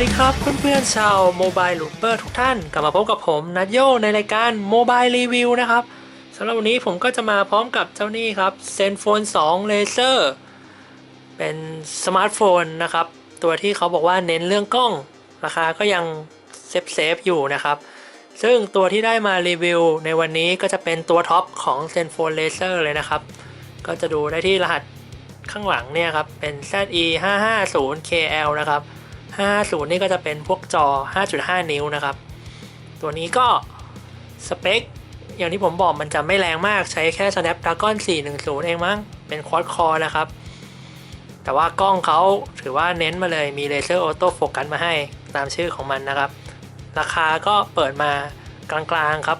วัสดีครับเพื่อนๆชาวโมบายลูเปอร์ทุกท่าน กลับมาพบกับผมนัทโยในรายการโมบายรีวิวนะครับสำหรับวันนี้ผมก็จะมาพร้อมกับเจ้านี่ครับ Zenfone 2 Laser เป็นสมาร์ทโฟนนะครับ ตัวที่เขาบอกว่าเน้นเรื่องกล้อง ราคาก็ยังเซฟเซฟๆอยู่นะครับ ซึ่งตัวที่ได้มารีวิวในวันนี้ก็จะเป็นตัวท็อปของ Zenfone Laser เลยนะครับ ก็จะดูได้ที่รหัสข้างหลังเนี่ยครับเป็น ZE 550 KL นะครับ 50 นี่ก็จะเป็นพวกจอ 5.5 นิ้วนะครับ ตัวนี้ก็สเปค อย่างที่ผมบอกมันจะไม่แรงมากใช้แค่ Snapdragon 410 เองมั้ง เป็นควอ d คอร์นะครับ แต่ว่ากล้องเขาถือว่าเน้นมาเลยมีเลเซอร์ออโต้โฟกัสมาให้ตามชื่อของมันนะครับ ราคาก็เปิดมากลางๆครับ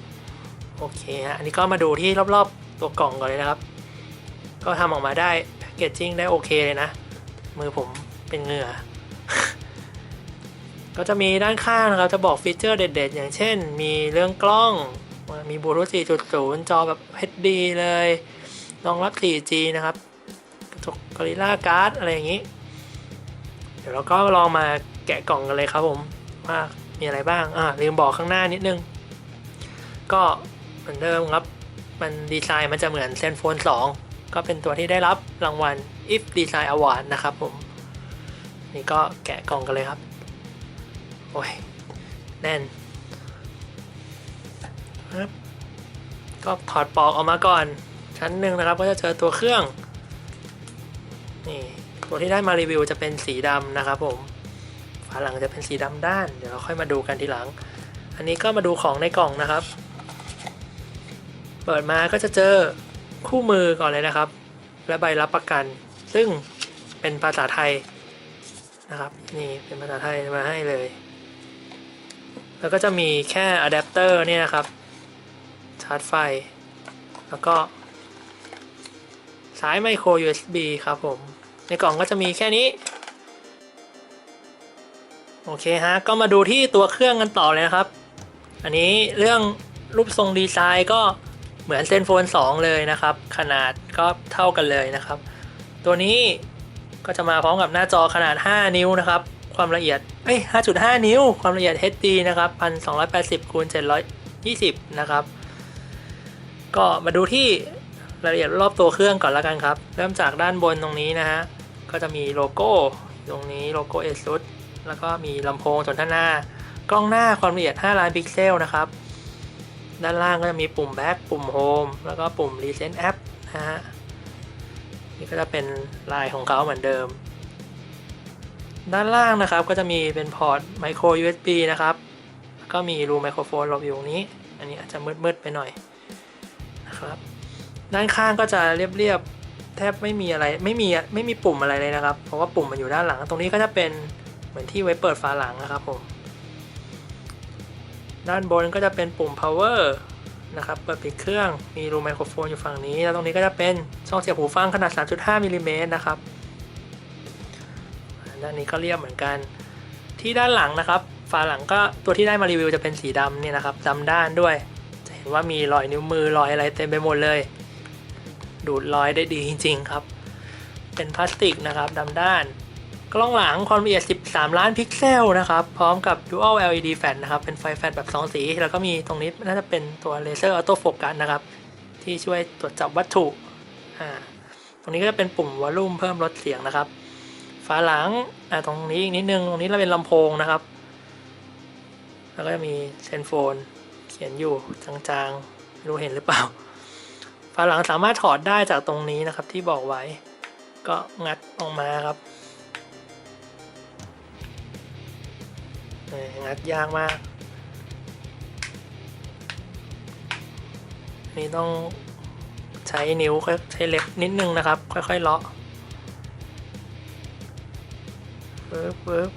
6,900โอเคฮะ อันนี้ก็มาดูที่รอบๆ ตัวกล่องก่อนเลยนะครับ ก็ทำออกมาได้แพคเกจจิ้งได้โอเคเลยนะ มือผมเป็นเหงื่อ ก็จะมีด้านข้างนะครับจะบอกฟีเจอร์เด็ด ๆ อย่างเช่น มีเรื่องกล้อง มีบลูทูธ4.0 จอแบบ HD เลยรองรับ 4G นะครับกระจกกอริล่าการ์ดอะไรอย่างนี้ เดี๋ยวเราก็ลองมาแกะกล่องกันเลยครับผม ว่ามีอะไรบ้าง อ่าลืมบอกข้างหน้านิดนึง ก็เหมือนเดิมครับ มันดีไซน์มันจะเหมือน Zenfone 2ก็เป็นตัวที่ได้รับรางวัล IF Design Award นะครับผม นี่ก็แกะกล่องกันเลยครับ โอ้ย แน่นครับก็ถอดปลอกออกมาก่อน ชั้นหนึ่งนะครับ ก็จะเจอตัวเครื่อง นี่ตัวที่ได้มารีวิวจะเป็นสีดำนะครับผมฝาหลังจะเป็นสีดำด้าน เดี๋ยวเราค่อยมาดูกันทีหลัง อันนี้ก็มาดูของในกล่องนะครับ เปิดมาก็จะเจอคู่มือก่อนเลยนะครับ และใบรับประกัน ซึ่งเป็นภาษาไทยนะครับ นี่เป็นภาษาไทยมาให้เลย แล้วก็จะมีแค่อะแดปเตอร์เนี่ยนะครับ ชาร์จไฟ แล้วก็สายไมโคร USB ครับผม ในกล่องก็จะมีแค่นี้ โอเคฮะ ก็มาดูที่ตัวเครื่องกันต่อเลยนะครับ อันนี้เรื่องรูปทรงดีไซน์ก็เหมือนเซนโฟน 2 เลยนะครับ ขนาดก็เท่ากันเลยนะครับ ตัวนี้ก็จะมาพร้อมกับหน้าจอขนาด 5 นิ้วนะครับ ความละเอียดเอ้ย5.5 นิ้ว ความละเอียด HD นะครับ 1280คูณ720 นะครับ ก็มาดูที่รายละเอียดรอบตัวเครื่องก่อนแล้วกันครับ เริ่มจากด้านบนตรงนี้นะฮะ ก็จะมีโลโก้ตรงนี้โลโก้ ASUS แล้วก็มีลำโพงส่วนด้านหน้ากล้องหน้าความละเอียด 5 ล้านพิกเซลนะครับ ด้านล่างก็จะมีปุ่ม Back ปุ่ม Home แล้วก็ปุ่ม Recent App นะฮะ นี่ก็จะเป็นลายของเขาเหมือนเดิม ด้านล่างนะครับก็จะมีเป็นพอร์ต Micro USB นะครับ ก็มีรูไมโครโฟนหลบอยู่ตรงนี้ อันนี้อาจจะมืดๆไปหน่อยนะครับ ด้านข้างก็จะเรียบๆ แทบไม่มีอะไรไม่มีไม่มีปุ่มอะไรเลยนะครับ เพราะว่าปุ่มมันอยู่ด้านหลัง ตรงนี้ก็จะเป็นเหมือนที่ไว้เปิดฝาหลังนะครับผม ด้านบนก็จะเป็นปุ่ม power นะครับ เปิดปิดเครื่อง มีรูไมโครโฟนอยู่ฝั่งนี้ แล้วตรงนี้ก็จะเป็นช่องเสียบหูฟังขนาด 3.5มิลลิเมตรนะครับ ด้านนี้ก็เรียบเหมือนกัน ที่ด้านหลังนะครับฝาหลังก็ตัวที่ได้มารีวิวจะเป็นสีดำเนี่ยนะครับดำด้านด้วย จะเห็นว่ามีรอยนิ้วมือรอยอะไรเต็มไปหมดเลย ดูดรอยได้ดีจริง ๆครับ เป็นพลาสติกนะครับดำด้าน กล้องหลังความละเอียด 13 ล้านพิกเซลนะครับ พร้อมกับ Dual LED Flash นะครับ เป็นไฟแฟลชแบบ 2 สี แล้วก็มีตรงนี้น่าจะเป็นตัวเลเซอร์ออโต้โฟกัสนะครับ ที่ช่วยตรวจจับวัตถุ อ่า ตรงนี้ก็จะเป็นปุ่มวอลลุ่มเพิ่มลดเสียงนะครับ ฝาหลังอ่าตรงนี้อีกนิดนึงตรงนี้เราเป็นลำโพงนะครับ แล้วก็จะมีเซนโฟน เขียนอยู่จางๆไม่รู้เห็นหรือเปล่า ฝาหลังสามารถถอดได้จากตรงนี้นะครับที่บอกไว้ ก็งัดออกมาครับงัดยากมาก นี่ต้องใช้นิ้วค่อยใช้เล็บนิดนึงนะครับ ค่อยๆเลาะ เวิร์บเวิร์บ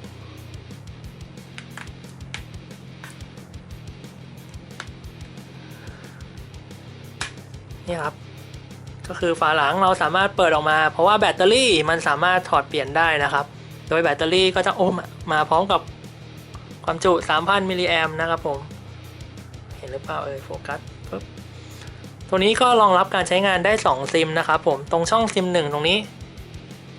นี่ครับ ก็คือฝาหลังเราสามารถเปิดออกมา เพราะว่าแบตเตอรี่มันสามารถถอดเปลี่ยนได้นะครับ โดยแบตเตอรี่ก็จะโอ้มมาพร้อมกับความจุ 3,000 มิลลิแอมนะครับผม เห็นหรือเปล่าเอ่ยโฟกัสปึ๊บตัวนี้ก็รองรับการใช้งานได้ 2 ซิมนะครับผม ตรงช่องซิม 1 ตรงนี้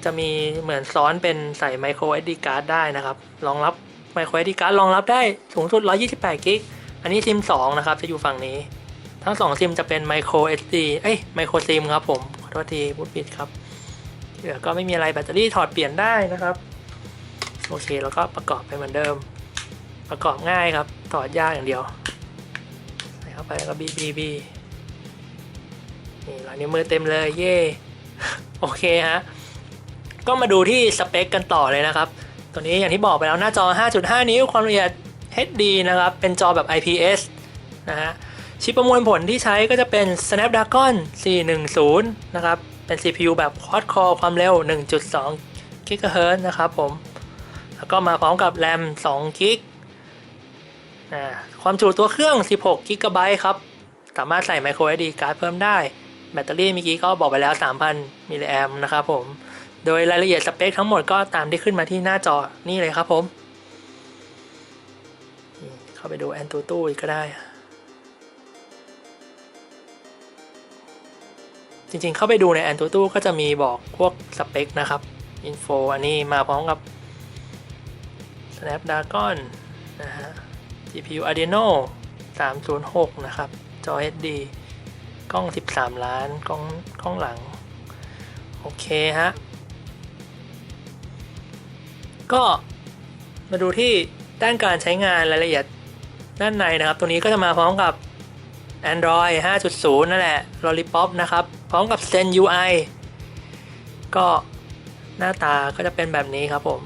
จะมีเหมือนซ้อนเป็นใส่ micro SD card ได้นะครับ รองรับ micro SD card รองรับได้สูงสุด 128กิกอันนี้ซิม 2 นะครับ จะอยู่ฝั่งนี้ ทั้ง 2 ซิมจะเป็น micro SD เอ้ย micro sim ครับผม ขอโทษทีพูดผิดครับที่เหลือก็ไม่มีอะไรแบตเตอรี่ถอดเปลี่ยนได้นะครับ โอเค แล้วก็ประกอบไปเหมือนเดิม ประกอบง่ายครับ ถอดยากอย่างเดียว ใส่เข้าไปแล้วก็บีบีบีนี่ลายนิ้วมือเต็มเลย เย่โอเคฮะ ก็มาดูที่สเปคกันต่อเลยนะครับ ตัวนี้อย่างที่บอกไปแล้วหน้าจอ 5.5 นิ้วความละเอียด HD นะครับ เป็นจอแบบ IPS นะฮะชิปประมวลผลที่ใช้ก็จะเป็น Snapdragon 410 นะครับ เป็น CPU แบบ Quad Core ความเร็ว 1.2 GHz นะครับผม แล้วก็มาพร้อมกับ RAM 2 g b อ่าความจุตัวเครื่อง 16 g b ครับ สามารถใส่ micro SD card เพิ่มได้ แบตเตอรี่เมื่อกี้ก็บอกไปแล้ว 3,000 มิลลิแอมนะครับผม โดยรายละเอียดสเปคทั้งหมดก็ตามที่ขึ้นมาที่หน้าจอนี่เลยครับผม เข้าไปดูแอนตูตู้อีกก็ได้ จริงๆเข้าไปดูในแอนตูตู้ก็จะมีบอกพวกสเปคนะครับอินโฟอันนี้มาพร้อมกับ Snapdragon นะฮะ GPU Adreno 306 นะครับ จอ HD กล้อง 13 ล้าน กล้องกล้องหลัง โอเคฮะ ก็มาดูที่ด้านการใช้งานรายละเอียดด้านในนะครับ ตัวนี้ก็จะมาพร้อมกับ Android 5.0 นั่นแหละ Lollipop นะครับ พร้อมกับ Zen UI ก็หน้าตาก็จะเป็นแบบนี้ครับผม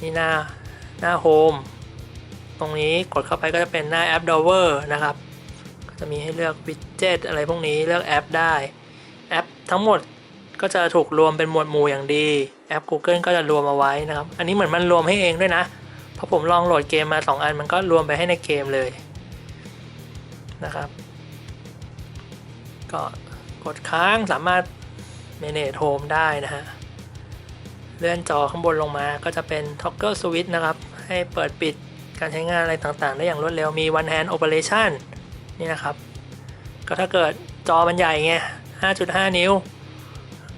นี่หน้าหน้าโฮมตรงนี้กดเข้าไปก็จะเป็นหน้าแอป Drawer นะครับ ก็จะมีให้เลือกวิดเจ็ตอะไรพวกนี้เลือกแอปได้ แอปทั้งหมด ก็จะถูกรวมเป็นหมวดหมู่อย่างดีแอป Google ก็จะรวมเอาไว้นะครับ อันนี้เหมือนมันรวมให้เองด้วยนะพราะผมลองโหลดเกมมา 2 อันมันก็รวมไปให้ในเกมเลยนะครับ ก็กดค้างสามารถ manage home ได้นะฮะเลื่อนจอข้างบนลงมาก็จะเป็น toggle switch นะครับ ให้เปิดปิดการใช้งานอะไรต่างๆ ได้อย่างรวดเร็วมี one hand operation นี่นะครับ ก็ถ้าเกิดจอมันใหญ่ไง 5.5 นิ้ว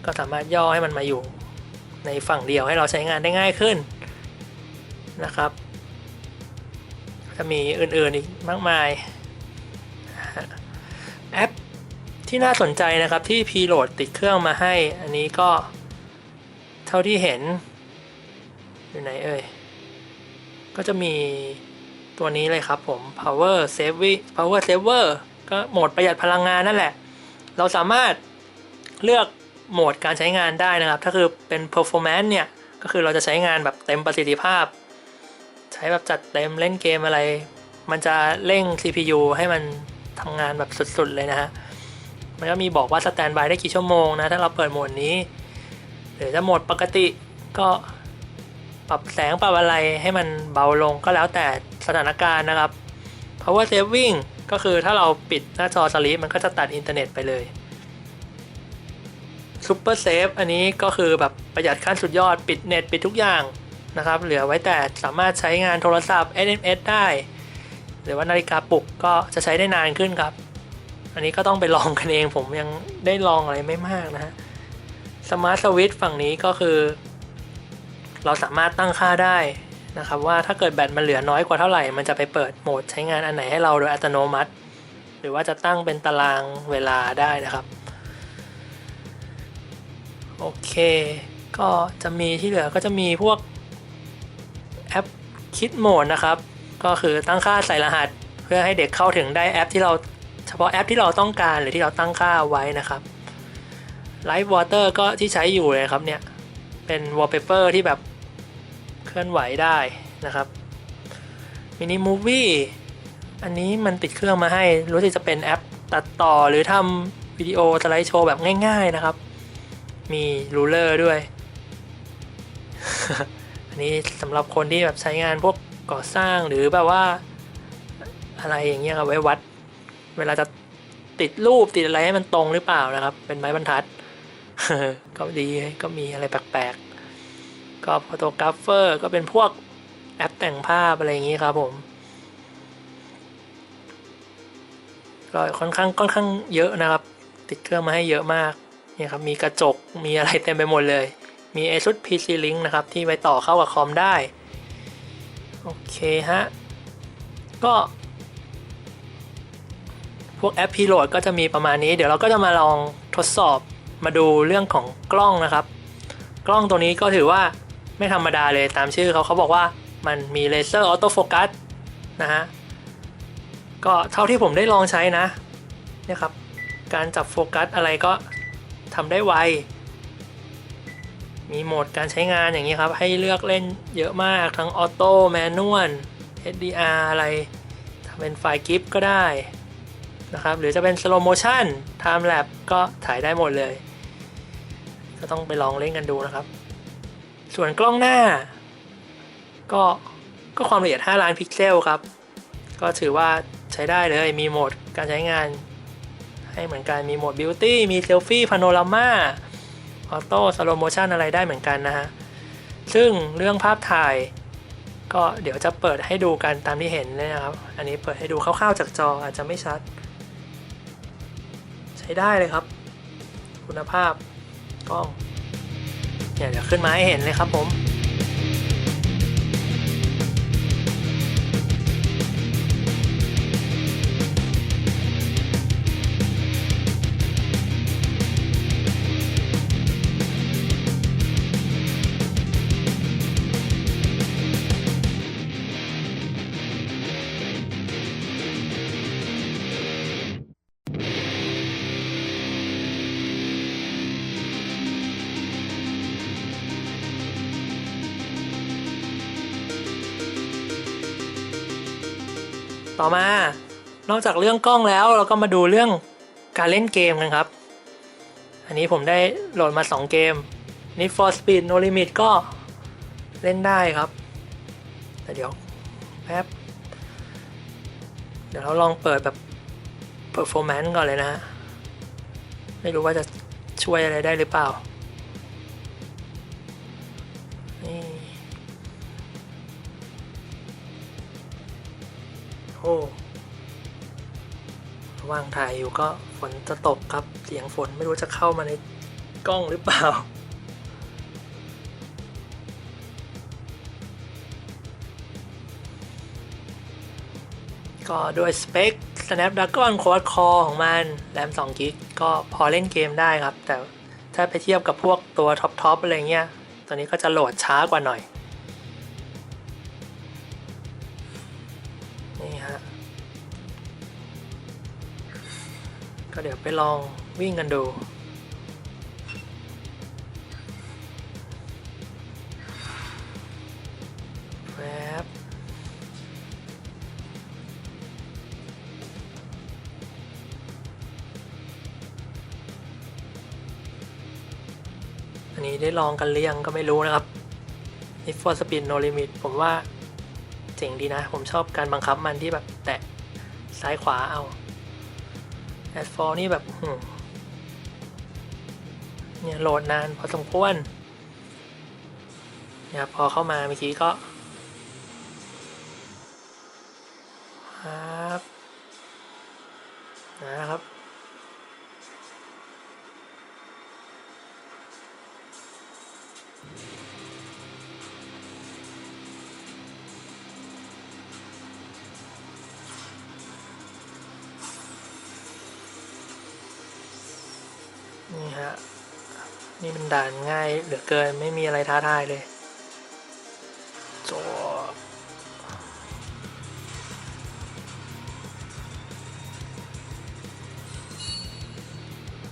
ก็สามารถย่อให้มันมาอยู่ในฝั่งเดียวให้เราใช้งานได้ง่ายขึ้นนะครับ จะมีอื่นๆอีกมากมาย แอปที่น่าสนใจนะครับที่ Preload ติดเครื่องมาให้ อันนี้ก็เท่าที่เห็น อยู่ไหนเอ่ย ก็จะมีตัวนี้เลยครับผม power saving power saver ก็โหมดประหยัดพลังงานนั่นแหละ เราสามารถเลือก โหมดการใช้งานได้นะครับ ถ้าคือเป็น performance เนี่ย ก็คือเราจะใช้งานแบบเต็มประสิทธิภาพ ใช้แบบจัดเต็มเล่นเกมอะไร มันจะเร่ง CPU ให้มันทำงานแบบสุดๆเลยนะฮะ มันก็มีบอกว่าสแตนบายได้กี่ชั่วโมงนะ ถ้าเราเปิดโหมดนี้ หรือจะโหมดปกติก็ปรับแสงปรับอะไรให้มันเบาลงก็แล้วแต่สถานการณ์นะครับ power saving ก็คือถ้าเราปิดหน้าจอสลีปมันก็จะตัดอินเทอร์เน็ตไปเลย super safe อันนี้ก็คือแบบประหยัดขั้นสุดยอดปิดเน็ตปิดทุกอย่างนะครับ เหลือไว้แต่สามารถใช้งานโทรศัพท์ SMS ได้ หรือว่านาฬิกาปลุกก็จะใช้ได้นานขึ้นครับ อันนี้ก็ต้องไปลองกันเองผมยังได้ลองอะไรไม่มากนะฮะ Smart Switch ฝั่งนี้ก็คือ เราสามารถตั้งค่าได้นะครับว่าถ้าเกิดแบตมันเหลือน้อยกว่าเท่าไหร่ มันจะไปเปิดโหมดใช้งานอันไหนให้เราโดยอัตโนมัติ หรือว่าจะตั้งเป็นตารางเวลาได้นะครับ โอเค ก็จะมีที่เหลือก็จะมีพวกแอปคิดโหมดนะครับ ก็คือตั้งค่าใส่รหัส เพื่อให้เด็กเข้าถึงได้แอปที่เราเฉพาะแอปที่เราต้องการหรือที่เราตั้งค่าไว้นะครับ Live Water ก็ที่ใช้อยู่เลยครับเนี่ยเป็น wallpaper ที่แบบเคลื่อนไหวได้นะครับ Mini Movie อันนี้มันติดเครื่องมาให้รู้สึกจะเป็นแอปตัดต่อหรือทำวิดีโอสไลด์โชว์แบบง่าย ๆนะครับ มีรูเลอร์ด้วย อันนี้สำหรับคนที่แบบใช้งานพวกก่อสร้างหรือแบบว่า อะไรอย่างเงี้ยครับไว้วัด เวลาจะติดรูปติดอะไรให้มันตรงหรือเปล่านะครับ เป็นไม้บรรทัดก็ดีก็มีอะไรแปลกๆ ก็โฟโตกราฟเฟอร์ก็เป็นพวกแอปแต่งภาพอะไรอย่างงี้ครับผม ก็ค่อนข้างค่อนข้างเยอะนะครับ ติดเครื่องมาให้เยอะมาก เนี่ยครับมีกระจกมีอะไรเต็มไปหมดเลย มี ASUS PC Link นะครับ ที่ไว้ต่อเข้ากับคอมได้ โอเคฮะ ก็ พวกแอปพีโหลดก็จะมีประมาณนี้ เดี๋ยวเราก็จะมาลองทดสอบมาดูเรื่องของกล้องนะครับ กล้องตัวนี้ก็ถือว่าไม่ธรรมดาเลยตามชื่อเขาเขาบอกว่ามันมีเลเซอร์ออโต้โฟกัสนะฮะ ก็เท่าที่ผมได้ลองใช้นะเนี่ยครับ การจับโฟกัสอะไรก็ ทำได้ไว มีโหมดการใช้งานอย่างนี้ครับ ให้เลือกเล่นเยอะมากทั้งออโต้แมนนวล HDR อะไรทำเป็นไฟล์กิฟก็ได้นะครับ หรือจะเป็น slow motion time lapse ก็ถ่ายได้หมดเลย ก็ต้องไปลองเล่นกันดูนะครับ ส่วนกล้องหน้า ก็ก็ความละเอียด 5 ล้านพิกเซลครับ ก็ถือว่าใช้ได้เลย มีโหมดการใช้งาน ให้เหมือนกันมีโหมด Beauty มีเซลฟี่พาโนรามาออโต้สโลโมชันอะไรได้เหมือนกันนะฮะ ซึ่งเรื่องภาพถ่าย ก็เดี๋ยวจะเปิดให้ดูกันตามที่เห็นเลยนะครับ อันนี้เปิดให้ดูคร่าวๆจากจออาจจะไม่ชัด ใช้ได้เลยครับ คุณภาพกล้องเนี่ยเดี๋ยวขึ้นมาให้เห็นเลยครับผม ต่อมานอกจากเรื่องกล้องแล้วเราก็มาดูเรื่องการเล่นเกมกันครับ อันนี้ผมได้โหลดมา 2 เกม Need for Speed No Limit ก็เล่นได้ครับ แต่เดี๋ยวแป๊บ เดี๋ยวเราลองเปิดแบบ performance ก่อนเลยนะ ไม่รู้ว่าจะช่วยอะไรได้หรือเปล่า ว่างถ่ายอยู่ก็ฝนจะตกครับ เสียงฝนไม่รู้จะเข้ามาในกล้องหรือเปล่า ก็ด้วยสเปค Snapdragon Quad Core ของมันแรม2 g b ก็พอเล่นเกมได้ครับ แต่ถ้าไปเทียบกับพวกตัวท็อปๆอะไรเงี้ย ตัวนี้ก็จะโหลดช้ากว่าหน่อย ก็เดี๋ยวไปลองวิ่งกันดูแวบอันนี้ได้ลองกันหรือยังก็ไม่รู้นะครับ Need for Speed No Limit ผมว่าเจ๋งดีนะ ผมชอบการบังคับมันที่แบบแตะซ้ายขวาเอา แอดฟอลนี่แบบเนี่ยโหลดนานพอสมควรเนี่ยพอเข้ามาเมื่อกี้ก็ นี่มันด่านง่ายเหลือเกินไม่มีอะไรท้าทายเลยโจ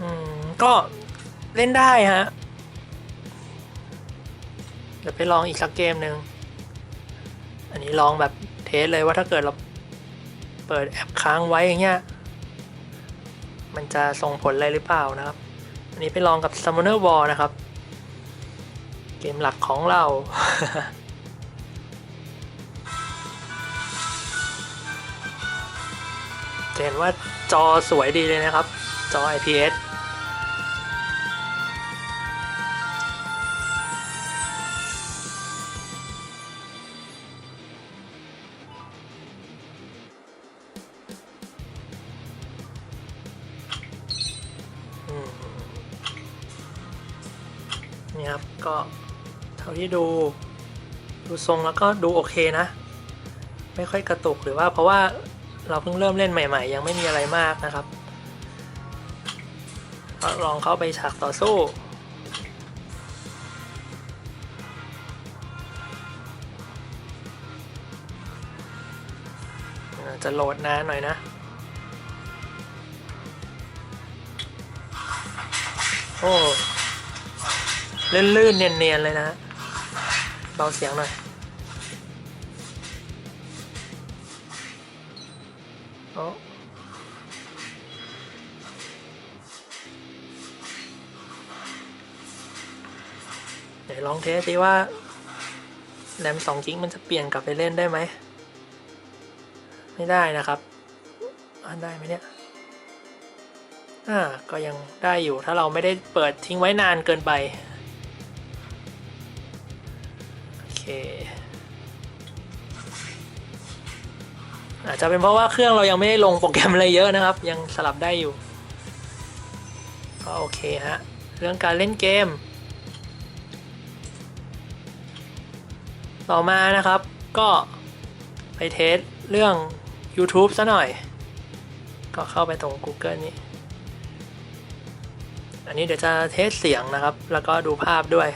อืม ก็เล่นได้ฮะ เดี๋ยวไปลองอีกสักเกมหนึ่ง อันนี้ลองแบบเทสเลยว่าถ้าเกิดเราเปิดแอปค้างไว้อย่างเงี้ย มันจะส่งผลอะไรหรือเปล่านะครับ อันนี้ไปลองกับ Summoner War นะครับ เกมหลักของเราจะเห็นว่าจอสวยดีเลยนะครับ จอ IPS ที่ดู ดูทรงแล้วก็ดูโอเคนะ ไม่ค่อยกระตุกหรือว่าเพราะว่าเราเพิ่งเริ่มเล่นใหม่ ๆ ยังไม่มีอะไรมากนะครับลองเข้าไปฉากต่อสู้จะโหลดนานหน่อยนะ โอ้ ลื่นๆ เนียน ๆ เลยนะ เบาเสียงหน่อย โอ้ไหนลองเทสสิว่าแรมสองกิกมันจะเปลี่ยนกลับไปเล่นได้ไหม ไม่ได้นะครับอ่านได้ไหมเนี่ยอ่าก็ยังได้อยู่ถ้าเราไม่ได้เปิดทิ้งไว้นานเกินไป อเคอาจจะเป็นเพราะว่าเครื่องเรายังไม่ได้ลงโปรแกรมอะไรเยอะนะครับ ยังสลับได้อยู่ ก็โอเคฮะ เรื่องการเล่นเกม ต่อมานะครับก็ไปเทสเรื่อง YouTube ซะหน่อย ก็เข้าไปตรง Google นี้ อันนี้เดี๋ยวจะเทสเสียงนะครับ แล้วก็ดูภาพด้วย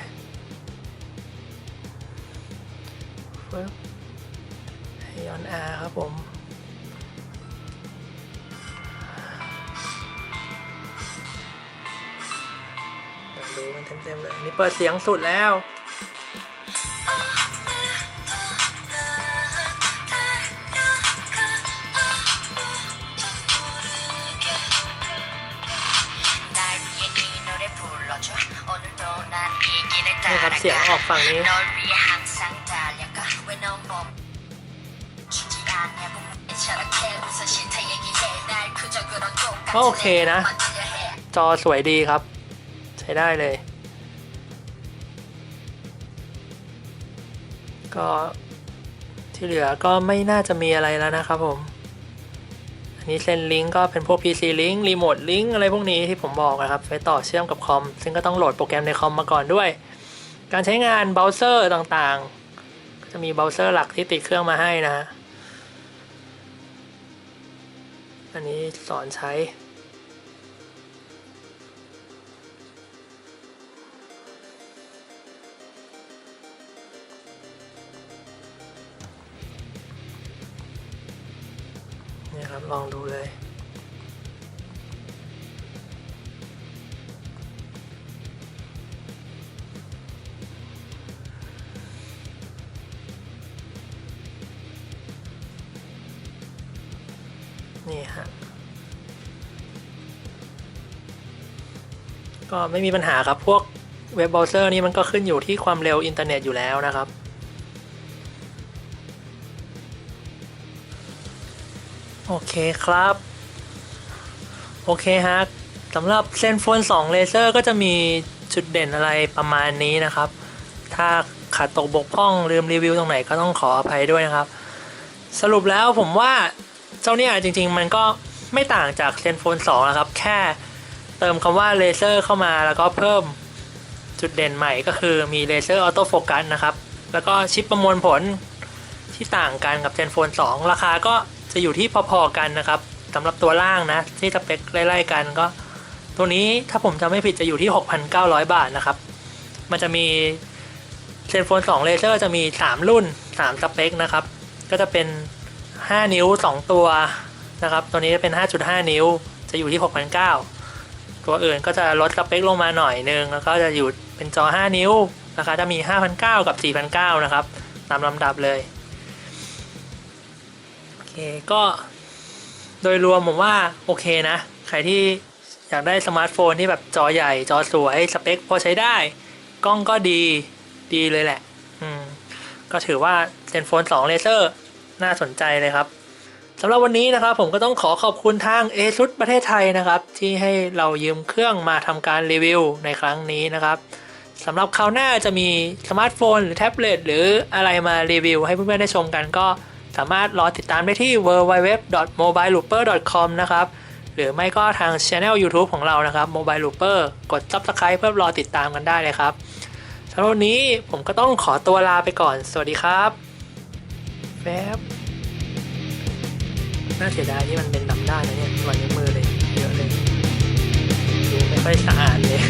ปึ๊บย้อน R ครับผมดูมันเต็มๆเลยนี่เปิดเสียงสุดแล้วนี่ครับเสียงออกฝั่งนี้ ก็โอเคนะ จอสวยดีครับ ใช้ได้เลย ก็ที่เหลือก็ไม่น่าจะมีอะไรแล้วนะครับผม อันนี้เส้นลิงก์ก็เป็นพวก PC ลิงก์รีโมทลิงก์อะไรพวกนี้ที่ผมบอกนะครับไปต่อเชื่อมกับคอม ซึ่งก็ต้องโหลดโปรแกรมในคอมมาก่อนด้วย การใช้งานเบราว์เซอร์ต่างๆ จะมีเบราว์เซอร์หลักที่ติดเครื่องมาให้นะฮะ อันนี้สอนใช้เนี่ยครับลองดูเลย ก็ไม่มีปัญหาครับ พวกเว็บเบราว์เซอร์นี่มันก็ขึ้นอยู่ที่ความเร็วอินเทอร์เน็ตอยู่แล้วนะครับ โอเคครับ โอเคฮะสำหรับเซนโฟน2เลเซอร์ก็จะมีจุดเด่นอะไรประมาณนี้นะครับ ถ้าขาดตกบกพร่องลืมรีวิวตรงไหนก็ต้องขออภัยด้วยนะครับ สรุปแล้วผมว่าเจ้าเนี่ยจริง ๆ มันก็ไม่ต่างจากเซนโฟน2นะครับ แค่ เติมคำว่าเลเซอร์เข้ามาแล้วก็เพิ่มจุดเด่นใหม่ก็คือมีเลเซอร์ออโต้โฟกัสนะครับ แล้วก็ชิปประมวลผลที่ต่างกันกับเซนโฟน2 ราคาก็จะอยู่ที่พอๆกันนะครับสำหรับตัวล่างนะ ที่สเปคไล่ๆกันก็ ตัวนี้ถ้าผมจำไม่ผิดจะอยู่ที่ 6,900 บาทนะครับ มันจะมีเซนโฟน2เลเซอร์จะมี 3 รุ่น 3 สเปคนะครับ ก็จะเป็น 5 นิ้ว 2 ตัวนะครับ ตัวนี้จะเป็น 5.5 นิ้วจะอยู่ที่ 6,900 ตัวอื่นก็จะลดสเปคลงมาหน่อยนึง แล้วก็จะอยู่เป็นจอ 5 นิ้วราคาจะมี 5,900 กับ 4,900 นะครับ ตามลำดับเลย โอเค ก็โดยรวมผมว่า โอเคนะ ใครที่อยากได้สมาร์ทโฟนที่แบบจอใหญ่ จอสวย สเปคพอใช้ได้ กล้องก็ดีดีเลยแหละ อืม ก็ถือว่าเซนโฟน2เลเซอร์น่าสนใจเลยครับ สำหรับวันนี้นะครับผมก็ต้องขอขอบคุณทาง ASUS ประเทศไทยนะครับ ที่ให้เรายืมเครื่องมาทำการรีวิวในครั้งนี้นะครับสำหรับคราวหน้าจะมีสมาร์ทโฟนหรือแท็บเล็ตหรืออะไรมารีวิวให้เพื่อนๆได้ชมกันก็สามารถรอติดตามได้ที่ www.mobilelooper.com นะครับ หรือไม่ก็ทางช anel YouTube ของเรานะครับ Mobile Looper กด Subscribe เพื่อรอติดตามกันได้เลยครับสำหรับวันนี้ผมก็ต้องขอตัวลาไปก่อน สวัสดีครับแฟบ น่าเสียดายที่มันเป็นดำด้านนะเนี่ยรอยนิ้วมือเลยเยอะเลยดูไม่ค่อยสะอาดเลย